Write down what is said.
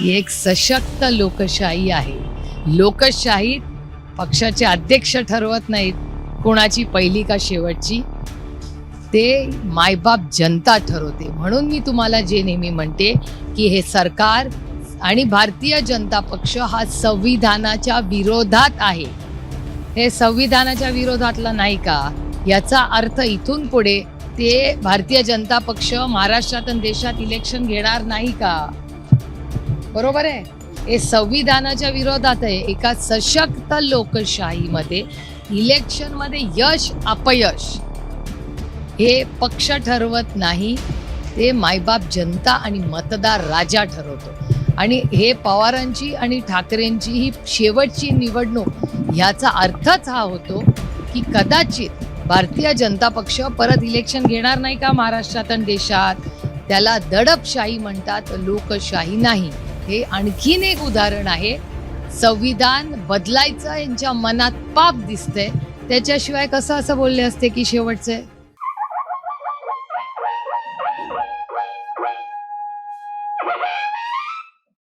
ही एक सशक्त लोकशाही आहे. लोकशाहीत पक्षाचे अध्यक्ष ठरवत नाहीत. कोणाची पहिली का शेवटची? ते मायबाप जनता ठरवते. म्हणून मी तुम्हाला जे नेहमी म्हणते की हे सरकार आणि भारतीय जनता पक्ष हा संविधानाच्या विरोधात आहे. हे संविधानाच्या विरोधातला नाही का? याचा अर्थ इथून पुढे ते भारतीय जनता पक्ष महाराष्ट्रात आणि देशात इलेक्शन घेणार नाही का? बरोबर आहे? हे संविधानाच्या विरोधात आहे. एका सशक्त लोकशाहीमध्ये इलेक्शनमध्ये यश अपयश हे पक्ष ठरवत नाही. ते मायबाप जनता आणि मतदार राजा ठरवतो. आणि हे पवारांची आणि ठाकरेंची ही शेवटची निवडणूक ह्याचा अर्थच हा होतो की कदाचित भारतीय जनता पक्ष परत इलेक्शन घेणार नाही का महाराष्ट्रात आणि देशात? त्याला दडपशाही म्हणतात. लोकशाही नाही. हे आणखीन एक उदाहरण आहे. संविधान बदलायचं यांच्या मनात पाप दिसतंय. त्याच्याशिवाय कसं असं बोलले असते की शेवटचे?